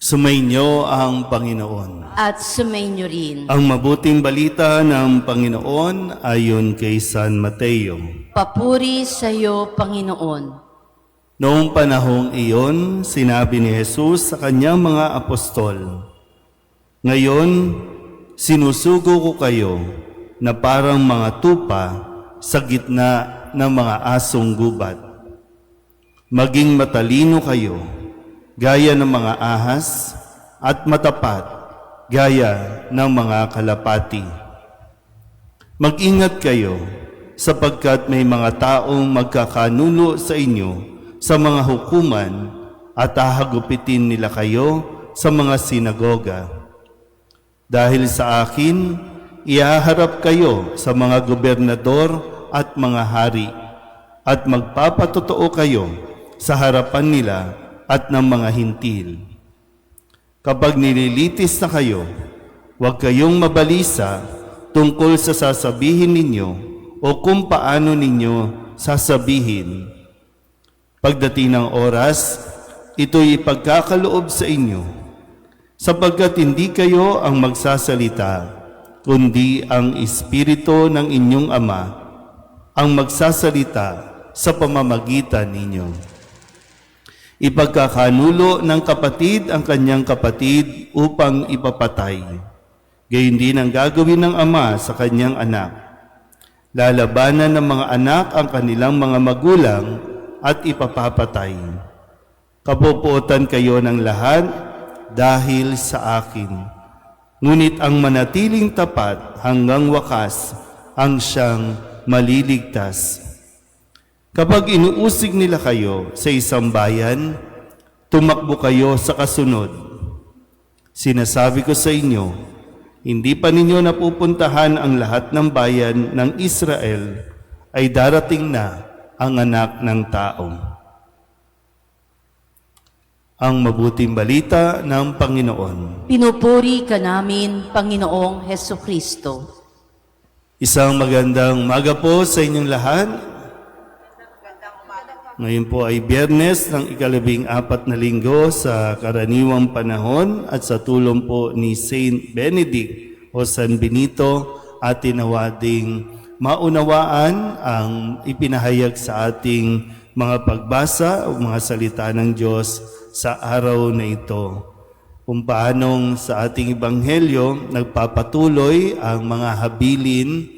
Sumainyo ang Panginoon. at sumainyo rin. Ang mabuting balita ng Panginoon ayon kay San Mateo. Papuri sa iyo, Panginoon. Noong panahong iyon, sinabi ni Jesus sa kanyang mga apostol, Ngayon, sinusugo ko kayo na parang mga tupa sa gitna ng mga asong gubat. Maging matalino kayo, gaya ng mga ahas, at matapat, gaya ng mga kalapati. Mag-ingat kayo sapagkat may mga taong magkakanulo sa inyo sa mga hukuman at hahagupitin nila kayo sa mga sinagoga. Dahil sa akin, ihaharap kayo sa mga gobernador at mga hari at magpapatotoo kayo sa harapan nila at ng mga hintil. Kapag nililitis na kayo, huwag kayong mabalisa tungkol sa sasabihin ninyo o kung paano ninyo sasabihin. Pagdating ng oras, ito'y ipagkakaloob sa inyo, sapagkat hindi kayo ang magsasalita, kundi ang Espiritu ng inyong Ama ang magsasalita sa pamamagitan ninyo. Ipagkakanulo ng kapatid ang kanyang kapatid upang ipapatay. Gayon din ang gagawin ng ama sa kanyang anak. Lalabanan ng mga anak ang kanilang mga magulang at ipapapatay. Kapupuotan kayo ng lahat dahil sa akin. Ngunit ang manatiling tapat hanggang wakas ang siyang maliligtas. Kapag inuusig nila kayo sa isang bayan, tumakbo kayo sa kasunod. Sinasabi ko sa inyo, hindi pa ninyo napupuntahan ang lahat ng bayan ng Israel ay darating na ang anak ng tao. Ang mabuting balita ng Panginoon. Pinupuri ka namin, Panginoong Heso Kristo. Isang magandang maga po sa inyong lahat. Ngayon po ay biyernes ng ikalabing apat na linggo sa karaniwang panahon at sa tulong po ni Saint Benedict o San Benito at tinawading maunawaan ang ipinahayag sa ating mga pagbasa o mga salita ng Diyos sa araw na ito. Kung paanong sa ating Ebanghelyo nagpapatuloy ang mga habilin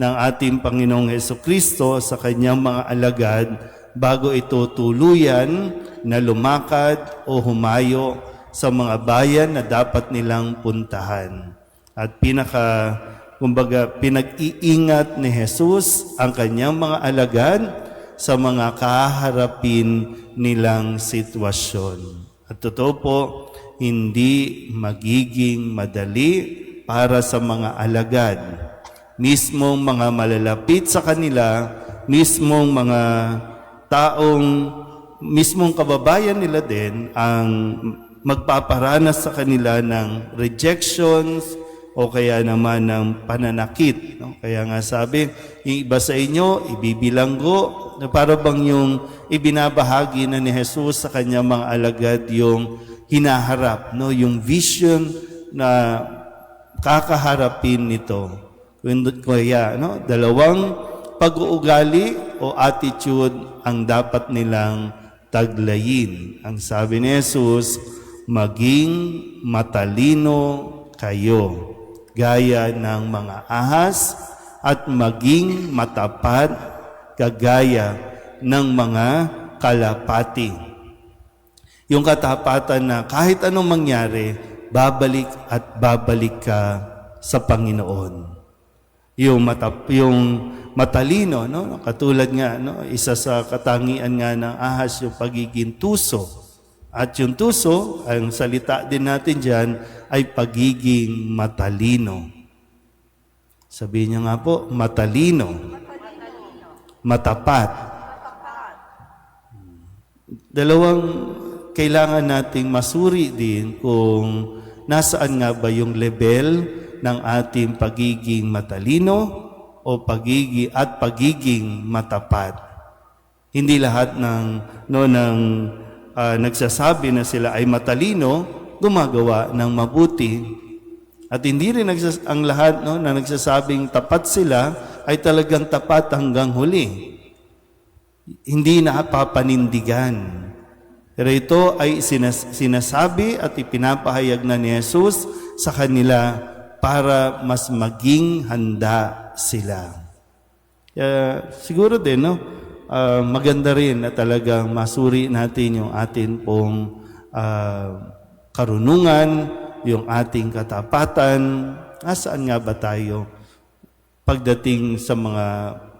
ng ating Panginoong Heso Kristo sa kanyang mga alagad bago ito tuluyan na lumakad o humayo sa mga bayan na dapat nilang puntahan. At pinaka, kumbaga, pinag-iingat ni Jesus ang kanyang mga alagad sa mga kaharapin nilang sitwasyon. At totoo po, hindi magiging madali para sa mga alagad. Mismong mga malalapit sa kanila, mismong mga taong mismong kababayan nila din ang magpaparanas sa kanila ng rejections o kaya naman ng pananakit. No? Kaya nga sabi, yung iba sa inyo, ibibilanggo, na para bang yung ibinabahagi na ni Jesus sa kanyang mga alagad yung hinaharap, no? yung vision na kakaharapin nito. Kaya, no? dalawang pag-uugali o attitude ang dapat nilang taglayin. Ang sabi ni Jesus, maging matalino kayo, gaya ng mga ahas, at maging matapat, kagaya ng mga kalapati. Yung katapatan na kahit anong mangyari, babalik at babalik ka sa Panginoon. Yung matap yung matalino, no? Katulad nga, no? Isa sa katangian nga ng ahas yung pagiging tuso. At yung tuso, ang salita din natin diyan ay pagiging matalino. Sabihin niyo nga po, matalino. Matapat. Dalawang kailangan nating masuri din kung nasaan nga ba yung level ng ating pagiging matalino o pagiging at pagiging matapat. Hindi lahat ng no ng ah, nagsasabi na sila ay matalino gumagawa ng mabuti. At hindi rin nagsas- ang lahat no, na nagsasabing tapat sila ay talagang tapat hanggang huli. Hindi na papanindigan. Pero ito ay sinas- sinasabi at ipinapahayag na ni Jesus sa kanila para mas maging handa sila. Kaya siguro din, no, ah, maganda rin na talagang masuri natin yung atin pong ah, karunungan, yung ating katapatan. Nasaan nga ba tayo pagdating sa mga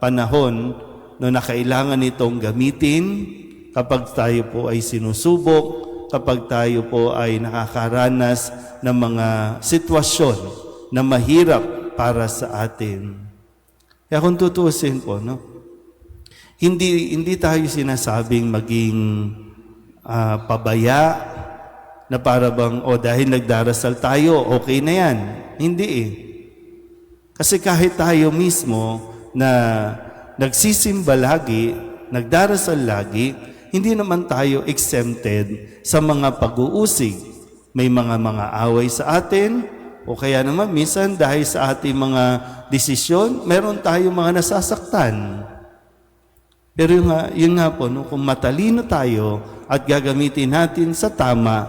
panahon no na kailangan itong gamitin kapag tayo po ay sinusubok, kapag tayo po ay nakakaranas ng mga sitwasyon na mahirap para sa atin. Kaya kung tutuusin po, no, hindi, hindi tayo sinasabing maging ah, pabaya na para bang, o dahil nagdarasal tayo, okay na yan. Hindi eh. Kasi kahit tayo mismo na nagsisimba lagi, nagdarasal lagi, hindi naman tayo exempted sa mga pag-uusig. May mga mga away sa atin, o kaya naman minsan dahil sa ating mga desisyon, meron tayong mga nasasaktan. Pero yun nga, yun nga po, no, kung matalino tayo at gagamitin natin sa tama,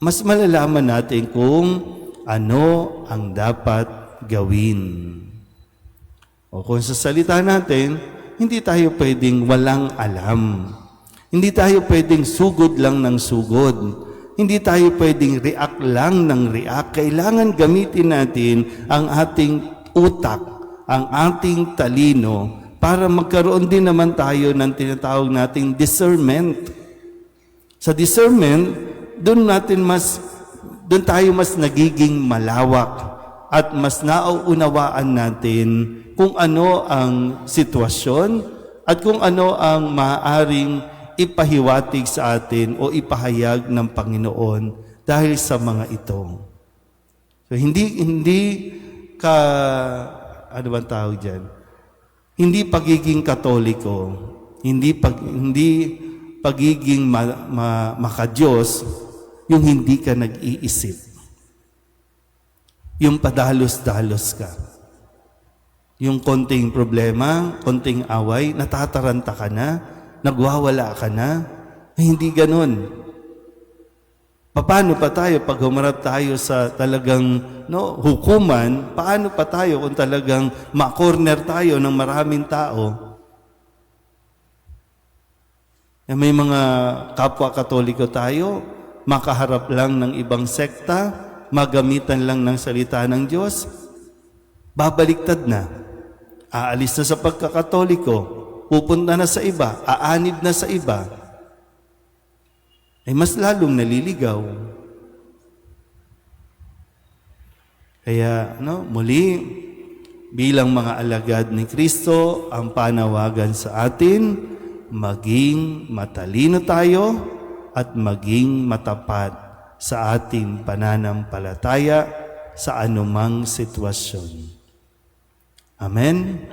mas malalaman natin kung ano ang dapat gawin. O kung sa salita natin, hindi tayo pwedeng walang alam. Hindi tayo pwedeng sugod lang ng sugod. Hindi tayo pwedeng react lang ng react. Kailangan gamitin natin ang ating utak, ang ating talino, para magkaroon din naman tayo ng tinatawag nating discernment. Sa discernment, doon natin mas doon tayo mas nagiging malawak at mas nauunawaan natin kung ano ang sitwasyon at kung ano ang maaaring ipahiwatig sa atin o ipahayag ng Panginoon dahil sa mga ito. So hindi hindi ka ano bang tawag diyan? Hindi pagiging katoliko, hindi pag hindi pagiging ma, ma, makadiyos yung hindi ka nag-iisip. Yung padalos-dalos ka. Yung konting problema, konting away, natataranta ka na, nagwawala ka na. Eh, hindi ganun. Paano pa tayo pag humarap tayo sa talagang no, hukuman? Paano pa tayo kung talagang ma-corner tayo ng maraming tao? Eh, May mga kapwa katoliko tayo, makaharap lang ng ibang sekta, magamitan lang ng salita ng Diyos, babaliktad na. Aalis na sa pagkakatoliko, pupunta na sa iba, aanib na sa iba, ay mas lalong naliligaw. Kaya, no, muli, bilang mga alagad ni Kristo, ang panawagan sa atin, maging matalino tayo at maging matapat sa ating pananampalataya sa anumang sitwasyon. Amen?